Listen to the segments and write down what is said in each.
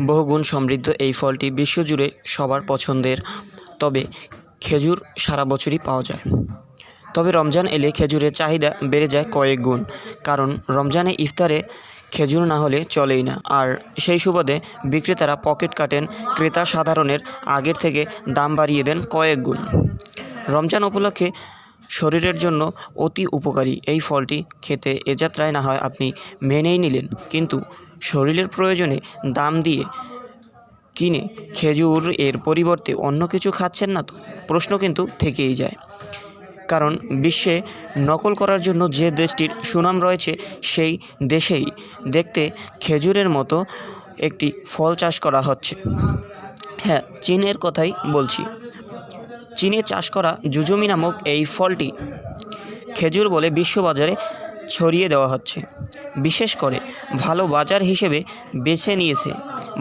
বহুগুণ সমৃদ্ধ এই ফলটি বিশ্বজুড়ে সবার পছন্দের। তবে খেজুর সারা বছরই পাওয়া যায়। তবে রমজান এলে খেজুরের চাহিদা বেড়ে যায় কয়েক গুণ। কারণ রমজানে ইফতারে খেজুর না হলে চলেই না। আর সেই সুবাদে বিক্রেতারা পকেট কাটেন, ক্রেতা সাধারণের আগের থেকে দাম বাড়িয়ে দেন কয়েক গুণ। রমজান উপলক্ষে শরীরের জন্য অতি উপকারী। এই ফলটি খেতে এ যাত্রায় না হয় আপনি মেনেই নিলেন। কিন্তু শরীরের প্রয়োজনে দাম দিয়ে কিনে খেজুর এর পরিবর্তে অন্য কিছু খাচ্ছেন না তো? প্রশ্ন কিন্তু থেকেই যায়। কারণ বিশ্বে নকল করার জন্য যে দেশটির সুনাম রয়েছে, সেই দেশেই দেখতে খেজুরের মতো একটি ফল চাষ করা হচ্ছে। হ্যাঁ চীনের কথাই বলছি। চীনে চাষ করা জুজুমি নামক এই ফলটি খেজুর বলে বিশ্ববাজারে ছড়িয়ে দেওয়া হচ্ছে। বিশেষ করে ভালো বাজার হিসেবে বেছে নিয়েছে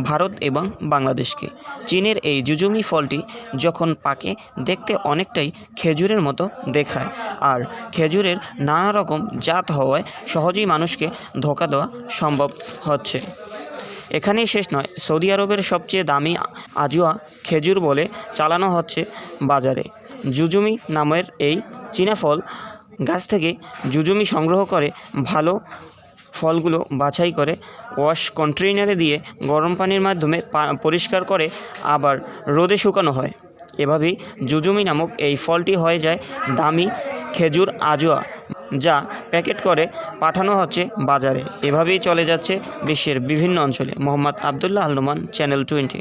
ভারত এবং বাংলাদেশকে। চীনের এই জুজুমি ফলটি যখন পাকে, দেখতে অনেকটাই খেজুরের মতো দেখায় আর খেজুরের নানা রকম জাত হওয়ায় সহজেই মানুষকে ধোকা দেওয়া সম্ভব হচ্ছে। এখানেই শেষ নয়। সৌদি আরবের সবচেয়ে দামি আজুয়া খেজুর বলে চালানো হচ্ছে বাজারে। জুজুমি নামের এই চীনা ফল গাছ থেকে জুজুমি সংগ্রহ করে, ভালো ফলগুলো বাছাই করে, ওয়াশ কন্টেইনারে দিয়ে গরম পানির মাধ্যমে পরিষ্কার করে আবার রোদে শুকানো হয়। এভাবেই জুজুমি নামক এই ফলটি হয়ে যায় দামি খেজুর আজোয়া। যা প্যাকেট করে পাঠানো হচ্ছে বাজারে। এভাবেই চলে যাচ্ছে বিশ্বের বিভিন্ন অঞ্চলে। Mohammad Abdullah Al channel twenty